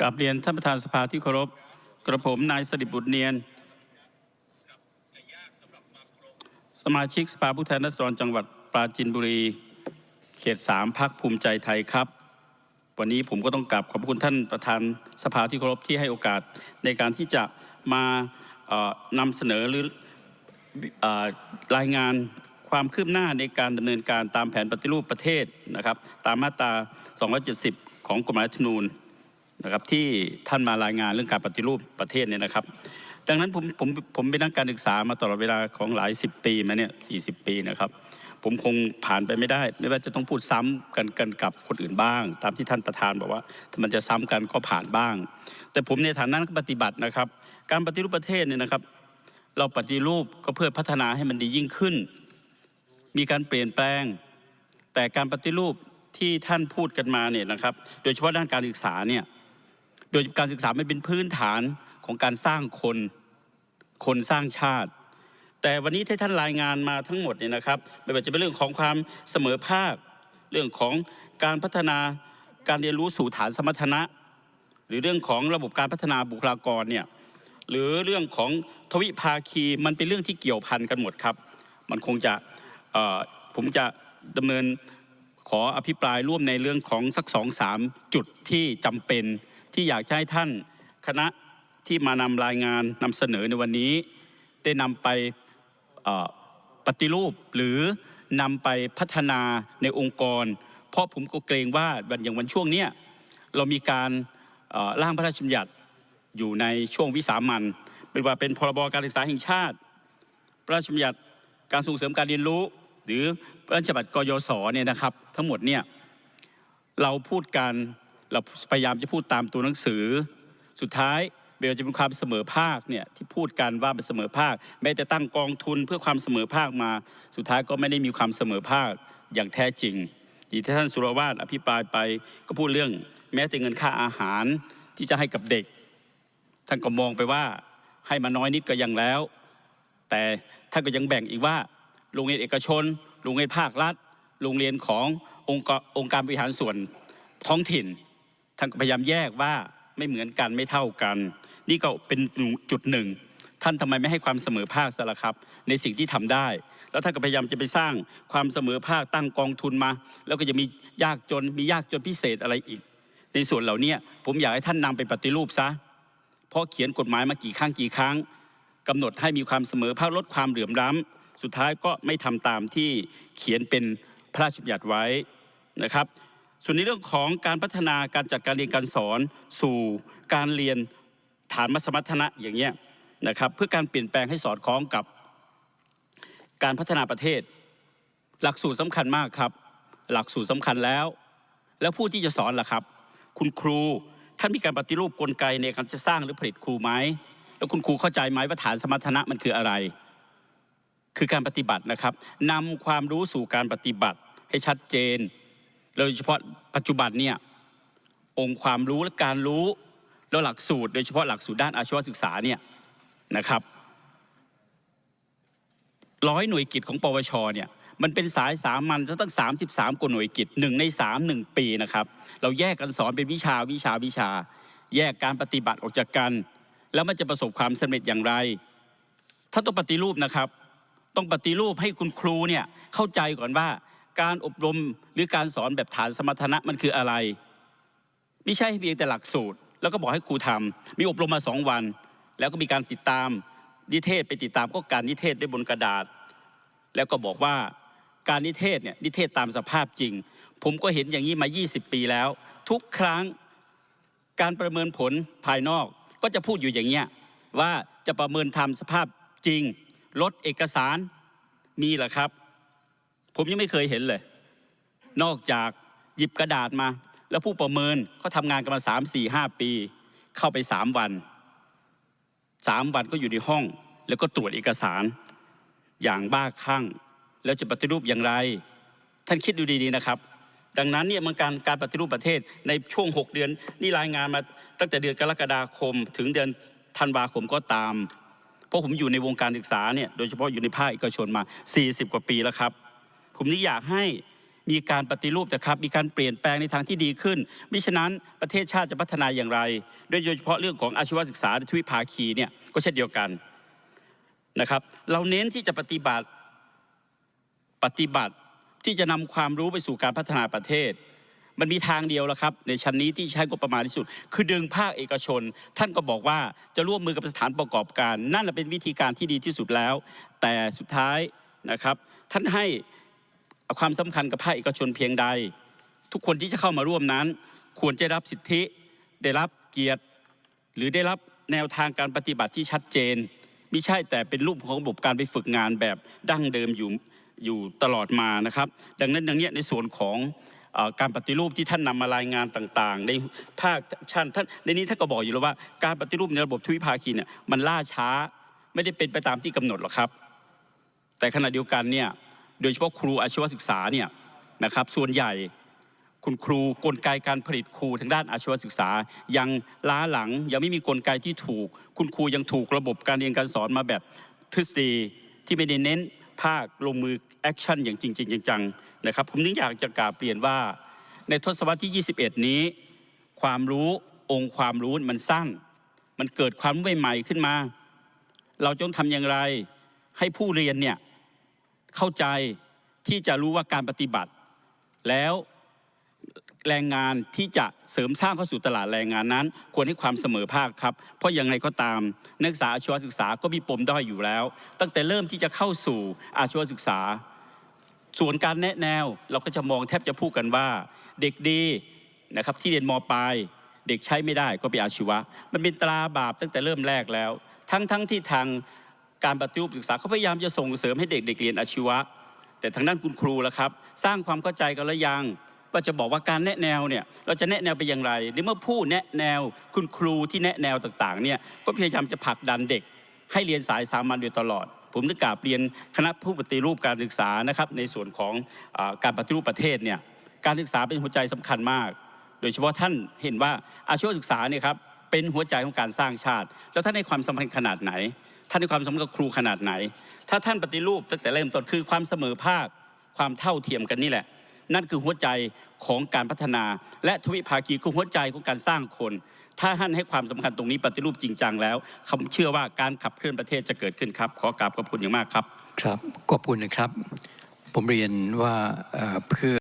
กราบเรียนท่านประธานสภาที่เคารพกระผมนายสดิบุตรเนียน สมาชิกสภาผู้แทนราษฎรจังหวัดปราจีนบุรี เขตสามพักภูมิใจไทยครับ วันนี้ผมก็ต้องกราบขอบคุณท่านประธานสภาที่เคารพที่ให้โอกาสในการที่จะมานำเสนอหรืออรายงานความคืบหน้าในการดำเนินการตามแผนปฏิรูปประเทศนะครับ ตามมาตรา 270 ของกฎหมายรัฐธรรมนูญ นะครับที่ท่านมารายงานเรื่องการปฏิรูปประเทศเนี่ยนะครับ ดังนั้นผมผมผมเป็นนักการศึกษามาตลอดเวลาของหลายสิบปีมาเนี่ยสี่สิบปีนะครับ ผมคงผ่านไปไม่ได้ ไม่ว่าจะต้องพูดซ้ำกันกันกับคนอื่นบ้าง ตามที่ท่านประธานบอกว่าถ้ามันจะซ้ำกันก็ผ่านบ้าง แต่ผมในฐานะนักปฏิบัตินะครับ การปฏิรูปประเทศเนี่ยนะครับ เราปฏิรูปก็เพื่อพัฒนาให้มันดียิ่งขึ้น มีการเปลี่ยนแปลง แต่การปฏิรูปที่ท่านพูดกันมาเนี่ยนะครับ โดยเฉพาะด้านการศึกษาเนี่ย โดยการศึกษาไม่เป็นพื้นฐานของการสร้างคน คนสร้างชาติ แต่วันนี้ที่ท่านรายงานมาทั้งหมดเนี่ยนะครับ ไม่ว่าจะเป็นเรื่องของความเสมอภาค เรื่องของการพัฒนาการเรียนรู้สู่ฐานสมรรถนะ หรือเรื่องของระบบการพัฒนาบุคลากรเนี่ยหรือเรื่องของทวิภาคีมันเป็นเรื่องที่เกี่ยวพันกันหมดครับ มันคงจะผมจะดำเนินขออภิปรายร่วมในเรื่องของสักสองสามจุดที่จำเป็น ที่อยากจะให้ท่านคณะที่มานำรายงานนำเสนอในวันนี้ ได้นำไปปฏิรูปหรือนำไปพัฒนาในองค์กร เพราะผมก็เกรงว่าวันอย่างวันช่วงเนี้ยเรามีการร่างพระราชบัญญัติอยู่ในช่วงวิสามันเป็นว่าเป็นพรบการศึกษาแห่งชาติ พระราชบัญญัติการส่งเสริมการเรียนรู้ หรือพระราชบัญญัติกยศเนี่ยนะครับ ทั้งหมดเนี่ยเราพูดกัน เราพยายามจะพูดตามตัวหนังสือ สุดท้ายเบลจะเป็นความเสมอภาคเนี่ยที่พูดกันว่าเป็นเสมอภาค แม้แต่ตั้งกองทุนเพื่อความเสมอภาคมา สุดท้ายก็ไม่ได้มีความเสมอภาคอย่างแท้จริงที่ท่านสุรวาทอภิปรายไปก็พูดเรื่อง แม้แต่เงินค่าอาหารที่จะให้กับเด็ก ท่านก็มองไปว่าให้มาน้อยนิดก็ยังแล้ว แต่ท่านก็ยังแบ่งอีกว่าโรงเรียนเอกชนโรงเรียนภาครัฐ โรงเรียนขององค์องค์การบริหารส่วนท้องถิ่น ท่านก็พยายามแยกว่าไม่เหมือนกันไม่เท่ากัน นี่ก็เป็นจุดหนึ่ง ท่านทำไมไม่ให้ความเสมอภาคซะล่ะครับ ในสิ่งที่ทำได้ แล้วท่านก็พยายามจะไปสร้างความเสมอภาคตั้งกองทุนมา แล้วก็จะมียากจนมียากจนพิเศษอะไรอีก ในส่วนเหล่านี้ผมอยากให้ท่านนำไปปฏิรูปซะเพราะเขียนกฎหมายมากี่ครั้งกี่ครั้งกำหนดให้มีความเสมอภาคลดความเหลื่อมล้ำสุดท้ายก็ไม่ทำตามที่เขียนเป็นพระราชบัญญัติไว้นะครับ ส่วนในเรื่องของการพัฒนาการจัดการเรียนการสอน สู่การเรียนฐานมัสมรรถนะอย่างเงี้ยนะครับเพื่อการเปลี่ยนแปลงให้สอดคล้องกับการพัฒนาประเทศ หลักสูตรสำคัญมากครับ หลักสูตรสำคัญแล้ว แล้วผู้ที่จะสอนล่ะครับ คุณครูท่านมีการปฏิรูปกลไกในการจะสร้างหรือผลิตครูไหมแล้วคุณครูเข้าใจไหมว่าฐานสมรรถนะมันคืออะไร คือการปฏิบัตินะครับนำความรู้สู่การปฏิบัติให้ชัดเจน โดยเฉพาะปัจจุบันเนี่ยองค์ความรู้และการรู้แล้วหลักสูตร โดยเฉพาะหลักสูตรด้านอาชีวศึกษาเนี่ยนะครับร้อยหน่วยกิจของปวชเนี่ยมันเป็นสายสามัญจะตั้ง 33กว่าหน่วยกิจหนึ่งในสามหนึ่งปีนะครับ เราแยกกันสอนเป็นวิชาวิชาวิชา แยกการปฏิบัติออกจากกัน แล้วมันจะประสบความสำเร็จอย่างไร ถ้าต้องปฏิรูปนะครับ ต้องปฏิรูปให้คุณครูเนี่ยเข้าใจก่อนว่า การอบรมหรือการสอนแบบฐานสมรรถนะมันคืออะไร ไม่ใช่เพียงแต่หลักสูตร แล้วก็บอกให้ครูทำมีอบรมมาสองวัน แล้วก็มีการติดตามนิเทศไปติดตามก็การนิเทศด้วยบนกระดาษ แล้วก็บอกว่าการนิเทศเนี่ยนิเทศตามสภาพจริง ผมก็เห็นอย่างนี้มา 20 ปีแล้ว ทุกครั้งการประเมินผลภายนอกก็จะพูดอยู่อย่างเงี้ยว่าจะประเมินทำสภาพจริง ลดเอกสารมีเหรอครับ ผมยังไม่เคยเห็นเลย นอกจากหยิบกระดาษมา แล้วผู้ประเมินเขาทำงานกันมา3 4 5ปี เข้าไป3วัน3วันก็อยู่ในห้อง แล้วก็ตรวจเอกสาร อย่างบ้าคลั่ง แล้วจะปฏิรูปอย่างไร ท่านคิดดูดีๆนะครับ ดังนั้นเนี่ยมันการการปฏิรูปประเทศในช่วง 6 เดือน นี่รายงานมาตั้งแต่เดือนกรกฎาคม ถึงเดือนธันวาคมก็ตาม เพราะผมอยู่ในวงการศึกษาเนี่ยโดยเฉพาะอยู่ในภาคเอกชนมา 40 กว่าปีแล้วครับ ผมนี่อยากให้มีการปฏิรูปนะครับ มีการเปลี่ยนแปลงในทางที่ดีขึ้น มิฉะนั้นประเทศชาติจะพัฒนาอย่างไรโดยเฉพาะเรื่องของอาชีวศึกษาทวิภาคีเนี่ยก็เช่นเดียวกันนะครับ เราเน้นที่จะปฏิบัติปฏิบัติที่จะนำความรู้ไปสู่การพัฒนาประเทศ มันมีทางเดียวแล้วครับ ในชั้นนี้ที่ใช้งบประมาณที่สุด คือดึงภาคเอกชน ท่านก็บอกว่าจะร่วมมือกับสถานประกอบการ นั่นแหละเป็นวิธีการที่ดีที่สุดแล้ว แต่สุดท้ายนะครับ ท่านให้ ความสำคัญกับภาคเอกชนเพียงใด ทุกคนที่จะเข้ามาร่วมนั้น ควรจะได้รับสิทธิ ได้รับเกียรติ หรือได้รับแนวทางการปฏิบัติที่ชัดเจนไม่ใช่แต่เป็นรูปของระบบการไปฝึกงานแบบดั้งเดิมอยู่อยู่ตลอดมานะครับ ดังนั้นดังนี้ในส่วนของอการปฏิรูปที่ท่านนำมารายงานต่างๆ ในภาคชั้นท่านในนี้ท่านก็บอกอยู่แล้วว่าการปฏิรูปในระบบทวิภาคีเนี่ยมันล่าช้าไม่ได้เป็นไปตามที่กำหนดหรอกครับ แต่ขณะเดียวกันเนี่ย โดยเฉพาะครูอาชีวศึกษาเนี่ยนะครับส่วนใหญ่คุณครูกลไกการผลิตครูทางด้านอาชีวศึกษา ยังล้าหลังยังไม่มีกลไกที่ถูก คุณครูยังถูกระบบการเรียนการสอนมาแบบทฤษฎีที่ไม่ได้เน้นภาคลงมือแอคชั่นอย่างจริงๆจังๆนะครับผมนึกอยากจะกล่าวเปลี่ยนว่า ในทศวรรษที่ 21 นี้ ความรู้องค์ความรู้มันสั้น มันเกิดความใหม่ๆขึ้นมา เราจงทำอย่างไรให้ผู้เรียนเนี่ย เข้าใจที่จะรู้ว่าการปฏิบัติ แล้วแรงงานที่จะเสริมสร้างเข้าสู่ตลาดแรงงานนั้น ควรให้ความเสมอภาคครับ เพราะยังไงก็ตาม นักศึกษาอาชีวศึกษาก็มีปมด้อยอยู่แล้ว ตั้งแต่เริ่มที่จะเข้าสู่อาชีวศึกษา ส่วนการแนะแนวเราก็จะมองแทบจะพูดกันว่า เด็กดีนะครับที่เรียนมปลายเด็กใช้ไม่ได้ก็ไปอาชีวะ มันเป็นตราบาปตั้งแต่เริ่มแรกแล้ว ทั้งทั้งที่ทาง การปฏิรูปศึกษาเขาพยายามจะส่งเสริมให้เด็กเด็กเรียนอาชีวะ แต่ทางด้านคุณครูล่ะครับ สร้างความเข้าใจกันแล้วยังว่าจะบอกว่าการแนะแนวเนี่ยเราจะแนะแนวไปอย่างไรในเมื่อผู้แนะแนวคุณครูที่แนะแนวต่างๆเนี่ยก็พยายามจะผลักดันเด็ก ให้เรียนสายสามัญโดยตลอด ผมนึกกราบเรียนคณะผู้ปฏิรูปการศึกษานะครับในส่วนของอการปฏิรูปประเทศเนี่ยการศึกษาเป็นหัวใจสำคัญมาก โดยเฉพาะท่านเห็นว่าอาชีวศึกษาเนี่ยครับเป็นหัวใจของการสร้างชาติ แล้วท่านให้ความสำคัญขนาดไหน ท่านให้ความสำคัญกับครูขนาดไหน ถ้าท่านปฏิรูปตั้งแต่เริ่มต้นคือความเสมอภาคความเท่าเทียมกันนี่แหละ นั่นคือหัวใจของการพัฒนา และทวิภาคีคือหัวใจของการสร้างคน ถ้าท่านให้ความสำคัญตรงนี้ปฏิรูปจริงจังแล้วคำเชื่อว่าการขับเคลื่อนประเทศจะเกิดขึ้นครับ ขอกราบขอบคุณอย่างมากครับ ครับขอบคุณนะครับ ผมเรียนว่าเพื่อ